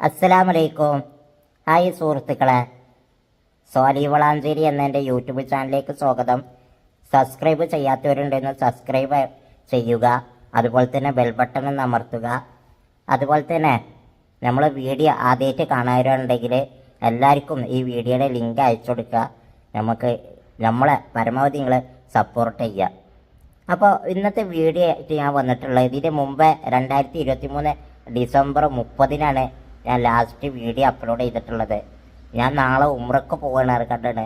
അസ്സലാമലൈക്കും. ഹായ് സുഹൃത്തുക്കളെ. സോലി വളാഞ്ചേരി എന്ന എന്റെ യൂട്യൂബ് ചാനലിലേക്ക് സ്വാഗതം. സബ്സ്ക്രൈബ് ചെയ്യാത്തവരുണ്ടെന്ന് സബ്സ്ക്രൈബ് ചെയ്യുക അതുപോലെ തന്നെ ബെൽ ബട്ടൺ അമർത്തുക. അതുപോലെ തന്നെ നമ്മൾ വീഡിയോ ആദ്യമായിട്ട് കാണാറുണ്ടെങ്കിൽ എല്ലാവർക്കും ഈ വീഡിയോയുടെ ലിങ്ക് അയച്ചു കൊടുക്കുക. നമുക്ക് നമ്മളെ പരമാവധി നിങ്ങൾ സപ്പോർട്ട് ചെയ്യുക. അപ്പോൾ ഇന്നത്തെ വീഡിയോ ആയിട്ട് ഞാൻ വന്നിട്ടുള്ളത് ഇതിന് മുമ്പേ രണ്ടായിരത്തി ഇരുപത്തി മൂന്ന് ഡിസംബർ മുപ്പതിനാണ് ഞാൻ ലാസ്റ്റ് വീഡിയോ അപ്ലോഡ് ചെയ്തിട്ടുള്ളത്. ഞാൻ നാളെ ഉമ്രക്ക് പോകണ കണ്ടാണ്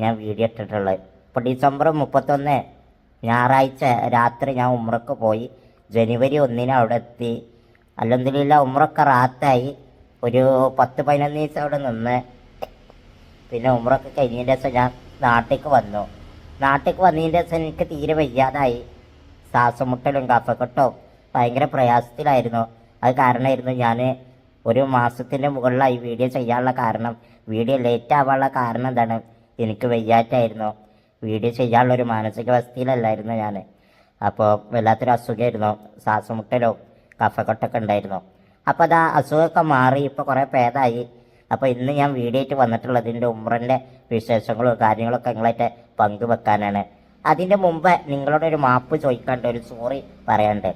ഞാൻ വീഡിയോ ഇട്ടിട്ടുള്ളത്. ഇപ്പോൾ ഡിസംബർ മുപ്പത്തൊന്ന് ഞായറാഴ്ച രാത്രി ഞാൻ ഉമ്രക്ക് പോയി. ജനുവരി ഒന്നിന് അവിടെ എത്തി. അല്ലെന്തില്ല ഉമ്രക്ക് റാത്തായി. ഒരു പത്ത് പതിനൊന്ന് ദിവസം അവിടെ നിന്ന്. പിന്നെ ഉമ്രൊക്കെ കഴിഞ്ഞതിന്റെ ദിവസം ഞാൻ നാട്ടിലേക്ക് വന്നു. നാട്ടിലേക്ക് വന്നതിന്റെ ദിവസം എനിക്ക് തീരെ വയ്യാതായി. ശ്വാസം മുട്ടലും കഫക്കെട്ടും ഭയങ്കര പ്രയാസത്തിലായിരുന്നു. അത് കാരണമായിരുന്നു ഞാൻ ഒരു മാസത്തിന്റെ മുകളിലായി വീഡിയോ ചെയ്യാനുള്ള കാരണം. വീഡിയോ ലേറ്റ് ആവാനുള്ള കാരണം എന്താണ്? എനിക്ക് വയ്യാറ്റായിരുന്നു. വീഡിയോ ചെയ്യാനുള്ള ഒരു മാനസികാവസ്ഥയിലല്ലായിരുന്നു ഞാൻ അപ്പോൾ വല്ലാത്തൊരു അസുഖമായിരുന്നു. ശ്വാസമുട്ടലോ കഫക്കൊട്ടൊക്കെ ഉണ്ടായിരുന്നു. അപ്പോൾ അത് ആ അസുഖമൊക്കെ മാറി ഇപ്പോൾ കുറേ ഭേദമായി അപ്പോൾ ഇന്ന് ഞാൻ വീഡിയോ ആയിട്ട് വന്നിട്ടുള്ളത് ഇതിന്റെ ഉമ്രന്റെ വിശേഷങ്ങളും കാര്യങ്ങളൊക്കെ നിങ്ങളായിട്ട് പങ്കുവെക്കാനാണ്. അതിന്റെ മുമ്പ് നിങ്ങളോട് ഒരു മാപ്പ് ചോദിക്കാണ്ട് ഒരു സോറി പറയാണ്ട്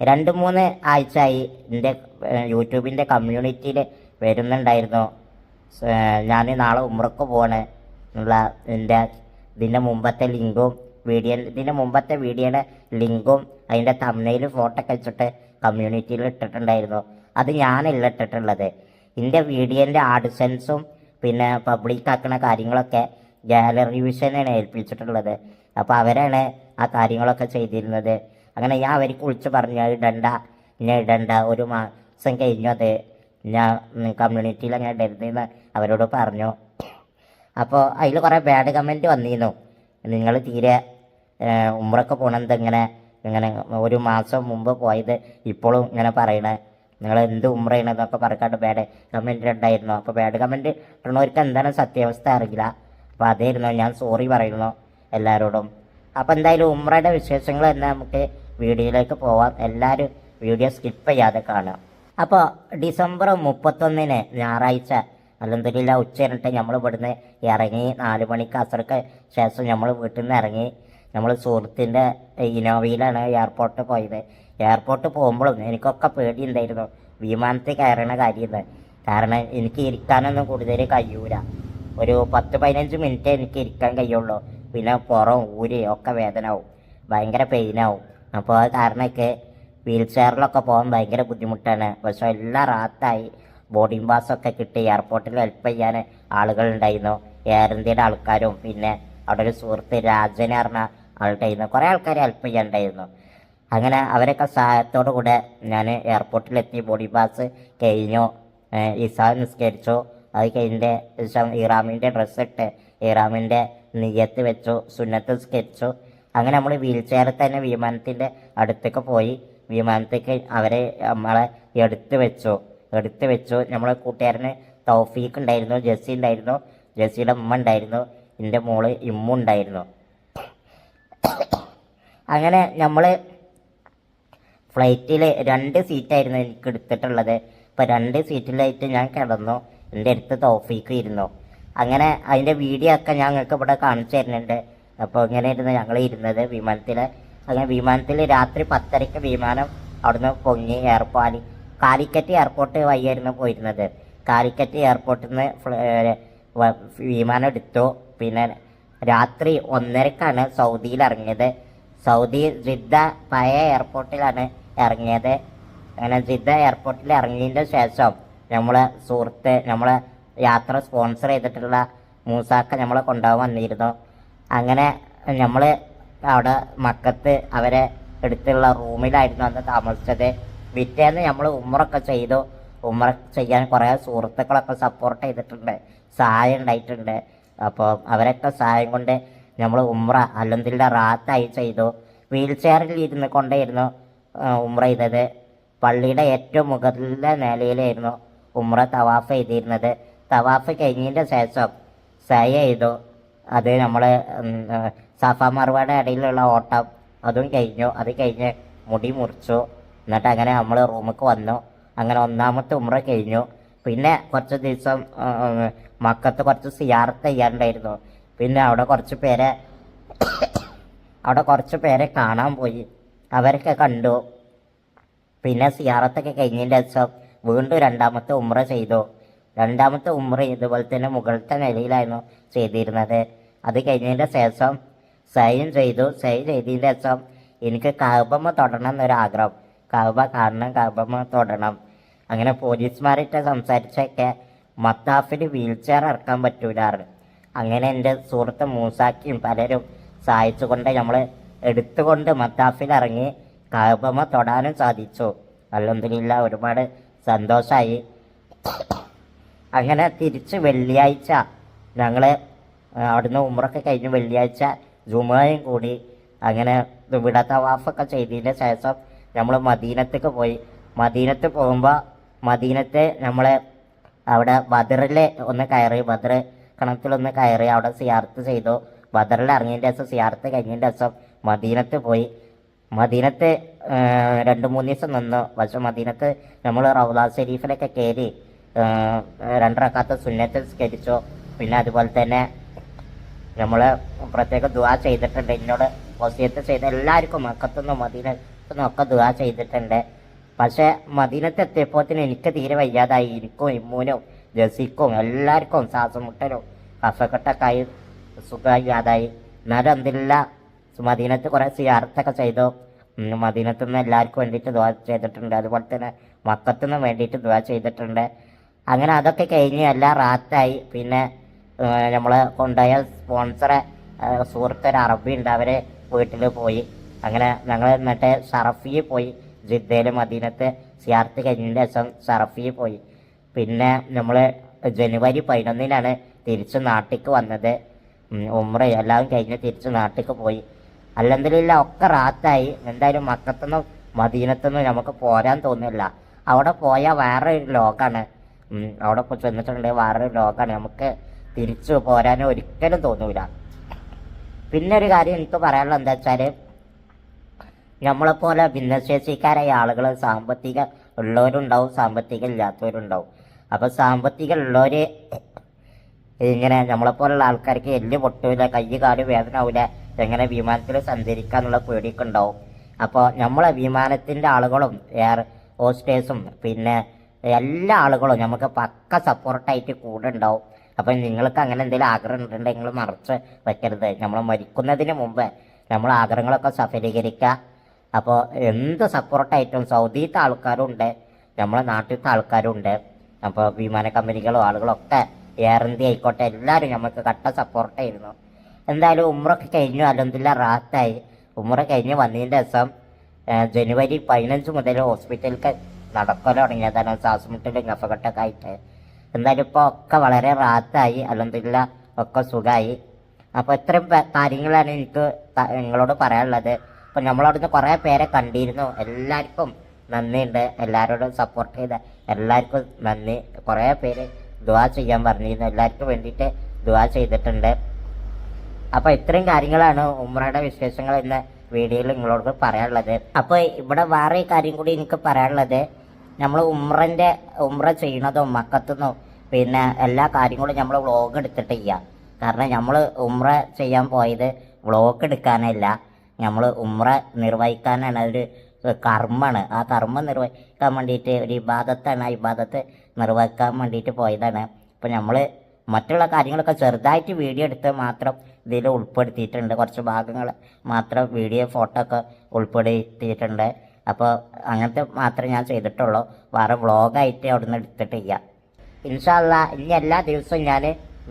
രണ്ട് മൂന്ന് ആഴ്ചയായി എന്റെ യൂട്യൂബിന്റെ കമ്മ്യൂണിറ്റിയിൽ വരുന്നുണ്ടായിരുന്നു. ഞാൻ നാളെ ഉമ്രക്ക് പോവാണ്. എന്നുള്ള എന്റെ ഇതിന്റെ മുമ്പത്തെ ലിങ്കും വീഡിയോ ഇതിന്റെ മുമ്പത്തെ വീഡിയോയുടെ ലിങ്കും അതിന്റെ തമ്മിൽ ഫോട്ടോ ഒക്കെ വെച്ചിട്ട് കമ്മ്യൂണിറ്റിയിൽ ഇട്ടിട്ടുണ്ടായിരുന്നു. അത് ഞാനല്ല ഇട്ടിട്ടുള്ളത്. എന്റെ വീഡിയോന്റെ ആഡ്സൻസും പിന്നെ പബ്ലിക് ആക്കുന്ന കാര്യങ്ങളൊക്കെ ഗാലറി വിഷനാണ് ഏൽപ്പിച്ചിട്ടുള്ളത്. അപ്പോൾ അവരാണ് ആ കാര്യങ്ങളൊക്കെ ചെയ്തിരുന്നത്. അങ്ങനെ ഞാൻ അവർക്ക് വിളിച്ച് പറഞ്ഞു ഇടണ്ട ഇനി ഇടണ്ട ഒരു മാസം കഴിഞ്ഞു അത് ഞാൻ കമ്മ്യൂണിറ്റിയിൽ അങ്ങനെ ഇടരുതെന്ന് അവരോട് പറഞ്ഞു. അപ്പോൾ അതിൽ കുറേ ബാഡ് കമന്റ് വന്നിരുന്നു. നിങ്ങൾ തീരെ ഉമ്രൊക്കെ പോകണത് ഇങ്ങനെ ഇങ്ങനെ ഒരു മാസം മുമ്പ് പോയത് ഇപ്പോഴും ഇങ്ങനെ പറയണേ. നിങ്ങൾ എന്ത് ഉമ്ര ചെയ്യണമെന്നൊക്കെ പറഞ്ഞിട്ട് ബാഡ് കമന്റ് ഉണ്ടായിരുന്നു. അപ്പോൾ ബാഡ് കമന്റ് ഇട്ടണവർക്ക് എന്താണ് സത്യാവസ്ഥ അറിയില്ല. അപ്പോൾ അതായിരുന്നു ഞാൻ സോറി പറയുന്നു എല്ലാവരോടും. അപ്പോൾ എന്തായാലും ഉമ്രയുടെ വിശേഷങ്ങൾ തന്നെ നമുക്ക് വീഡിയോയിലേക്ക് പോവാം. എല്ലാവരും വീഡിയോ സ്കിപ്പ് ചെയ്യാതെ കാണാം അപ്പോൾ ഡിസംബർ മുപ്പത്തൊന്നിന് ഞായറാഴ്ച അല്ലെന്തെങ്കിലും ഉച്ച കഴിഞ്ഞിട്ട് നമ്മൾ ഇവിടുന്ന് ഇറങ്ങി നാല് മണിക്ക് അസർക്ക് ശേഷം നമ്മൾ വീട്ടിൽ നിന്ന് ഇറങ്ങി നമ്മൾ സുഹൃത്തിന്റെ ഇനോവയിലാണ് എയർപോർട്ട് പോയത്. എയർപോർട്ട് പോകുമ്പോഴും എനിക്കൊക്കെ പേടിയുണ്ടായിരുന്നു വിമാനത്തിൽ കയറണ കാര്യമെന്ന് കാരണം എനിക്ക് ഇരിക്കാനൊന്നും കൂടുതൽ കഴിയൂല. ഒരു പത്ത് പതിനഞ്ച് മിനിറ്റ് എനിക്ക് ഇരിക്കാൻ കഴിയുള്ളൂ. പിന്നെ പുറം ഊരി ഒക്കെ വേദനയാവും ഭയങ്കര പെയിനാവും അപ്പോൾ കാരണമൊക്കെ വീൽ ചെയറിലൊക്കെ പോകാൻ ഭയങ്കര ബുദ്ധിമുട്ടാണ്. പക്ഷെ എല്ലാം റാത്തായി ബോർഡിംഗ് പാസ്സൊക്കെ കിട്ടി. എയർപോർട്ടിൽ ഹെൽപ്പ് ചെയ്യാൻ ആളുകളുണ്ടായിരുന്നു. എയർ ഇന്ത്യയുടെ ആൾക്കാരും പിന്നെ അവിടെ ഒരു സുഹൃത്ത് രാജനെ പറഞ്ഞ ആളുണ്ടായിരുന്നു. കുറേ ആൾക്കാർ ഹെൽപ്പ് ചെയ്യാനുണ്ടായിരുന്നു. അങ്ങനെ അവരൊക്കെ സഹായത്തോടു കൂടെ ഞാൻ എയർപോർട്ടിലെത്തി. ബോർഡിംഗ് പാസ് കഴിഞ്ഞു. ഇസാ നിസ്കരിച്ചു. അത് കഴിഞ്ഞിട്ട് ശേഷം ഇറാമിന്റെ ഡ്രസ്സ് ഇട്ട് ഇറാമിന്റെ നെയ്യത്ത് വെച്ചു. സുന്നത്ത് നിസ്കരിച്ചു. അങ്ങനെ നമ്മൾ വീൽ ചെയറിൽ തന്നെ വിമാനത്തിന്റെ അടുത്തേക്ക് പോയി. വിമാനത്തേക്ക് അവരെ നമ്മളെ എടുത്തു വെച്ചു. എടുത്തു വെച്ചു. നമ്മളെ കൂട്ടുകാരന് തൗഫീഖ് ഉണ്ടായിരുന്നു ജെസ്സി ഉണ്ടായിരുന്നു ജെസ്സിയുടെ ഉമ്മ ഉണ്ടായിരുന്നു എന്റെ മോൾ ഇമ്മു ഉണ്ടായിരുന്നു. അങ്ങനെ നമ്മൾ ഫ്ലൈറ്റിൽ രണ്ട് സീറ്റായിരുന്നു എനിക്ക് എടുത്തിട്ടുള്ളത്. അപ്പോൾ രണ്ട് സീറ്റിലായിട്ട് ഞാൻ കിടന്നു. എന്റെ അടുത്ത് തോഫീക്ക് ഇരുന്നു. അങ്ങനെ അതിന്റെ വീഡിയോ ഒക്കെ ഞങ്ങൾക്ക് ഇവിടെ കാണിച്ചു തരുന്നുണ്ട്. അപ്പോൾ ഇങ്ങനെ ഇരുന്ന് ഞങ്ങൾ ഇരുന്നത് വിമാനത്തിൽ അങ്ങനെ വിമാനത്തിൽ രാത്രി പത്തരയ്ക്ക് വിമാനം അവിടുന്ന് പൊങ്ങി എയർപോർട്ട് കാലിക്കറ്റ് എയർപോർട്ട് വഴിയായിരുന്നു പോയിരുന്നത്. കാലിക്കറ്റ് എയർപോർട്ടിൽ നിന്ന് വിമാനം എടുത്തു. പിന്നെ രാത്രി ഒന്നരക്കാണ് സൗദിയിൽ ഇറങ്ങിയത് സൗദി ജിദ്ദ പഴയ എയർപോർട്ടിലാണ് ഇറങ്ങിയത്. അങ്ങനെ ജിദ്ദ എയർപോർട്ടിൽ ഇറങ്ങിയതിന്റെ ശേഷം നമ്മളെ സുഹൃത്ത് നമ്മളെ യാത്ര സ്പോൺസർ ചെയ്തിട്ടുള്ള മൂസാക്ക നമ്മളെ കൊണ്ടുപോകാൻ വന്നിരുന്നു. അങ്ങനെ നമ്മൾ അവിടെ മക്കത്ത് അവരെ എടുത്തുള്ള റൂമിലായിരുന്നു അന്ന് താമസിച്ചത്. വിറ്റേന്ന് നമ്മൾ ഉമ്മറൊക്കെ ചെയ്തു. ഉമ്മറ ചെയ്യാൻ കുറേ സുഹൃത്തുക്കളൊക്കെ സപ്പോർട്ട് ചെയ്തിട്ടുണ്ട്. സഹായം ഉണ്ടായിട്ടുണ്ട്. അപ്പോൾ അവരൊക്കെ സഹായം കൊണ്ട് നമ്മൾ ഉമ്ര അല്ലെന്തില്ല റാത്തായി ചെയ്തു. വീൽ ചെയറിൽ ഇരുന്ന് കൊണ്ടായിരുന്നു ഉമ്ര ചെയ്തത്. പള്ളിയുടെ ഏറ്റവും മുകളിലെ നിലയിലായിരുന്നു ഉമ്ര തവാഫ് ചെയ്തിരുന്നത്. തവാഫ് കഴിഞ്ഞതിന്റെ ശേഷം സയ ചെയ്തു. അത് നമ്മളെ സഫ മറുപടി ഇടയിലുള്ള ഓട്ടം അതും കഴിഞ്ഞു. അത് കഴിഞ്ഞ് മുടി മുറിച്ചു. എന്നിട്ട് അങ്ങനെ നമ്മൾ റൂമിലേക്ക് വന്നു. അങ്ങനെ ഒന്നാമത്തെ ഉമ്ര കഴിഞ്ഞു. പിന്നെ കുറച്ച് ദിവസം മക്കത്ത് കുറച്ച് സിയാർത്ത് ചെയ്യാനുണ്ടായിരുന്നു പിന്നെ അവിടെ കുറച്ച് പേരെ അവിടെ കുറച്ച് പേരെ കാണാൻ പോയി. അവരൊക്കെ കണ്ടു. പിന്നെ സിയാറത്തൊക്കെ കഴിഞ്ഞതിന്റെ ദിവസം വീണ്ടും രണ്ടാമത്തെ ഉമ്ര ചെയ്തു. രണ്ടാമത്തെ ഉമ്ര ഇതുപോലെ തന്നെ മുകളിലത്തെ നിലയിലായിരുന്നു ചെയ്തിരുന്നത്. അത് കഴിഞ്ഞതിന്റെ ശേഷം സൈൻ ചെയ്തു. സൈൻ ചെയ്തതിന്റെ ശേഷം എനിക്ക് കാവുബമ്മ തൊടണം എന്നൊരാഗ്രഹം. കാവുബ കാണണം കാവുബമ്മ തൊടണം. അങ്ങനെ പോലീസുമാരിട്ട് സംസാരിച്ചൊക്കെ മത്താഫിന് വീൽ ചെയർ ഇറക്കാൻ പറ്റൂലാറ് അങ്ങനെ എന്റെ സുഹൃത്ത് മൂസാക്കിയും പലരും സഹായിച്ചുകൊണ്ട് നമ്മൾ എടുത്തുകൊണ്ട് മത്താഫിൽ ഇറങ്ങി കാവുബമ്മ തൊടാനും സാധിച്ചു. അല്ലൊന്നുമില്ല ഒരുപാട് സന്തോഷമായി അങ്ങനെ തിരിച്ച് വെള്ളിയാഴ്ച ഞങ്ങൾ അവിടുന്ന് ഉമ്രൊക്കെ കഴിഞ്ഞ് വെള്ളിയാഴ്ച ജുമായും കൂടി അങ്ങനെ ഇവിടെ തവാഫൊക്കെ ചെയ്തതിന് ശേഷം നമ്മൾ മദീനത്തേക്ക് പോയി. മദീനത്ത് പോകുമ്പോൾ മദീനത്തെ നമ്മൾ അവിടെ ബദറിൽ ഒന്ന് കയറി ബദർ കണത്തിലൊന്ന് കയറി അവിടെ സിയാർത്ത് ചെയ്തു. ബദറിൽ ഇറങ്ങിയതിന്റെ ദിവസം സിയാർത്ത് കഴിഞ്ഞതിന്റെ ദിവസം മദീനത്ത് പോയി. മദീനത്ത് രണ്ട് മൂന്ന് ദിവസം നിന്നു. പക്ഷെ മദീനത്ത് നമ്മൾ റൗദ ഷെരീഫിലൊക്കെ കയറി രണ്ടറക്കാത്ത സുന്നത്ത് സ്കരിച്ചു പിന്നെ അതുപോലെ തന്നെ നമ്മൾ പ്രത്യേക ദുവാ ചെയ്തിട്ടുണ്ട്. എന്നോട് വസീത്ത് ചെയ്ത എല്ലാവർക്കും മക്കത്തുനിന്നും മദീനത്തുനിന്നും ഒക്കെ ദുവാ ചെയ്തിട്ടുണ്ട്. പക്ഷേ മദീനത്ത് എത്തിയപ്പോത്തിന് എനിക്ക് തീരെ വയ്യാതായി. എനിക്കും ഇമ്മൂനും ജസിക്കും എല്ലാവർക്കും ശ്വാസമുട്ടലും കഫക്കെട്ടൊക്കെ സുഖമില്ലാതായി എന്നാലും എന്തില്ല മദീനത്ത് കുറേ സിയാർത്തൊക്കെ ചെയ്തു. മദീനത്തു നിന്ന് എല്ലാവർക്കും വേണ്ടിയിട്ട് ദുവാ ചെയ്തിട്ടുണ്ട്. അതുപോലെ തന്നെ മക്കത്തുനിന്ന് വേണ്ടിയിട്ട് ദുവാ ചെയ്തിട്ടുണ്ട്. അങ്ങനെ അതൊക്കെ കഴിഞ്ഞ് എല്ലാം റാത്തായി. പിന്നെ നമ്മൾ കൊണ്ടുപോയ സ്പോൺസറെ സുഹൃത്ത് ഒരു അറബി ഉണ്ട്. അവരെ വീട്ടിൽ പോയി. അങ്ങനെ ഞങ്ങൾ എന്നിട്ട് ഷറഫിയിൽ പോയി. ജിദ്ദയിൽ മദീനത്ത് സിയാർത്ത് കഴിഞ്ഞതിന് ശേഷം ഷറഫിയിൽ പോയി. പിന്നെ നമ്മൾ ജനുവരി പതിനൊന്നിനാണ് തിരിച്ച് നാട്ടിലേക്ക് വന്നത്. ഉമ്ര എല്ലാം കഴിഞ്ഞ് തിരിച്ച് നാട്ടിലേക്ക് പോയി. അല്ലെന്തില്ല ഒക്കെ റാത്തായി. എന്തായാലും മക്കത്തുനിന്നും മദീനത്തുനിന്നും നമുക്ക് പോരാൻ തോന്നില്ല. അവിടെ പോയാൽ വേറെ ഒരു ലോകമാണ് അവിടെ ചെന്നിട്ടുണ്ടെങ്കിൽ വേറൊരു ലോകമാണ് നമുക്ക് തിരിച്ചു പോരാൻ ഒരിക്കലും തോന്നൂല. പിന്നെ ഒരു കാര്യം എനിക്ക് പറയാനുള്ളത് എന്താ വെച്ചാൽ നമ്മളെപ്പോലെ ഭിന്നശേഷിക്കാരായ ആളുകൾ സാമ്പത്തിക ഉള്ളവരുണ്ടാവും സാമ്പത്തികം ഇല്ലാത്തവരുണ്ടാവും. അപ്പോൾ സാമ്പത്തികം ഉള്ളവർ ഇങ്ങനെ നമ്മളെപ്പോലുള്ള ആൾക്കാർക്ക് എല്ല് പൊട്ടൂല കൈ കാൽ വേദന ആവില്ല എങ്ങനെ വിമാനത്തിൽ സഞ്ചരിക്കാന്നുള്ള പേടിയൊക്കെ ഉണ്ടാവും. അപ്പോൾ നമ്മളെ വിമാനത്തിന്റെ ആളുകളും എയർ ഹോസ്റ്റേഴ്സും പിന്നെ എല്ലാ ആളുകളും നമുക്ക് പക്ക സപ്പോർട്ടായിട്ട് കൂടെ ഉണ്ടാവും. അപ്പം നിങ്ങൾക്ക് അങ്ങനെ എന്തെങ്കിലും ആഗ്രഹം ഉണ്ടെങ്കിൽ നിങ്ങൾ മറച്ച് വെക്കരുത്. നമ്മൾ മരിക്കുന്നതിന് മുമ്പ് നമ്മൾ ആഗ്രഹങ്ങളൊക്കെ സഫലീകരിക്കുക. അപ്പോൾ എന്ത് സപ്പോർട്ടായിട്ടും സൗദിയിലത്തെ ആൾക്കാരും ഉണ്ട് നമ്മളെ നാട്ടിലത്തെ ആൾക്കാരും ഉണ്ട്. അപ്പോൾ വിമാന കമ്പനികളും ആളുകളൊക്കെ എയർ ഇന്ത്യ ആയിക്കോട്ടെ എല്ലാവരും നമുക്ക് കട്ട സപ്പോർട്ടായിരുന്നു എന്തായാലും ഉമ്രൊക്കെ കഴിഞ്ഞു അലഹമില്ല റാത്തായി ഉമ്ര കഴിഞ്ഞ് വന്നതിന്റെ ദിവസം ജനുവരി പതിനഞ്ച് മുതൽ ഹോസ്പിറ്റലിലേക്ക് നടക്കാൻ തുടങ്ങിയതാണ് ശ്വാസമുട്ടലും ഗഫഘട്ടൊക്കെ ആയിട്ട്. എന്തായാലും ഇപ്പോൾ ഒക്കെ വളരെ റാത്തായി അലഹമില്ല ഒക്കെ സുഖമായി അപ്പോൾ ഇത്രയും കാര്യങ്ങളാണ് എനിക്ക് നിങ്ങളോട് പറയാനുള്ളത്. അപ്പം നമ്മളവിടുന്ന് കുറേ പേരെ കണ്ടിരുന്നു. എല്ലാവർക്കും നന്ദിയുണ്ട്. എല്ലാവരോടും സപ്പോർട്ട് ചെയ്ത എല്ലാവർക്കും നന്ദി. കുറേ പേര് ദുവാ ചെയ്യാൻ പറഞ്ഞിരുന്നു. എല്ലാവർക്കും വേണ്ടിയിട്ട് ദുവാ ചെയ്തിട്ടുണ്ട്. അപ്പോൾ ഇത്രയും കാര്യങ്ങളാണ് ഉമ്രയുടെ വിശേഷങ്ങൾ എന്ന വീഡിയോയിൽ നിങ്ങളോട് പറയാനുള്ളത്. അപ്പോൾ ഇവിടെ വേറെ കാര്യം കൂടി എനിക്ക് പറയാനുള്ളത്. നമ്മൾ ഉമ്രന്റെ ഉമ്ര ചെയ്യണതും മക്കത്തുനിന്നും പിന്നെ എല്ലാ കാര്യങ്ങളും നമ്മൾ വ്ളോഗ് എടുത്തിട്ട് ചെയ്യാം കാരണം നമ്മൾ ഉമ്ര ചെയ്യാൻ പോയത് വ്ളോഗ് എടുക്കാനല്ല. നമ്മൾ ഉമ്ര നിർവഹിക്കാനാണ് അതൊരു കർമ്മമാണ്. ആ കർമ്മം നിർവഹിക്കാൻ വേണ്ടിയിട്ട് ഒരു ഇബാദത്താണ് ആ ഇബാദത്ത് നിർവഹിക്കാൻ വേണ്ടിയിട്ട് പോയതാണ്. അപ്പോൾ നമ്മൾ മറ്റുള്ള കാര്യങ്ങളൊക്കെ ചെറുതായിട്ട് വീഡിയോ എടുത്ത് മാത്രം ഇതിൽ ഉൾപ്പെടുത്തിയിട്ടുണ്ട്. കുറച്ച് ഭാഗങ്ങൾ മാത്രം വീഡിയോ ഫോട്ടോ ഒക്കെ ഉൾപ്പെടുത്തിയിട്ടുണ്ട്. അപ്പോൾ അങ്ങനത്തെ മാത്രമേ ഞാൻ ചെയ്തിട്ടുള്ളൂ. വേറെ വ്ളോഗായിട്ട് അവിടുന്ന് എടുത്തിട്ടില്ല. ഇൻഷാല്ല ഇനി എല്ലാ ദിവസവും ഞാൻ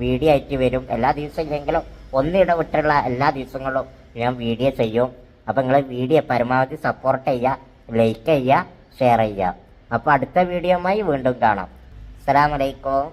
വീഡിയോ ആയിട്ട് വരും. എല്ലാ ദിവസവും ഇല്ലെങ്കിലും ഒന്നിടവിട്ടുള്ള എല്ലാ ദിവസങ്ങളും ഞാൻ വീഡിയോ ചെയ്യും. അപ്പോൾ നിങ്ങൾ വീഡിയോ പരമാവധി സപ്പോർട്ട് ചെയ്യുക ലൈക്ക് ചെയ്യുക ഷെയർ ചെയ്യുക. അപ്പോൾ അടുത്ത വീഡിയോയുമായി വീണ്ടും കാണാം. അസ്സലാമലൈക്കും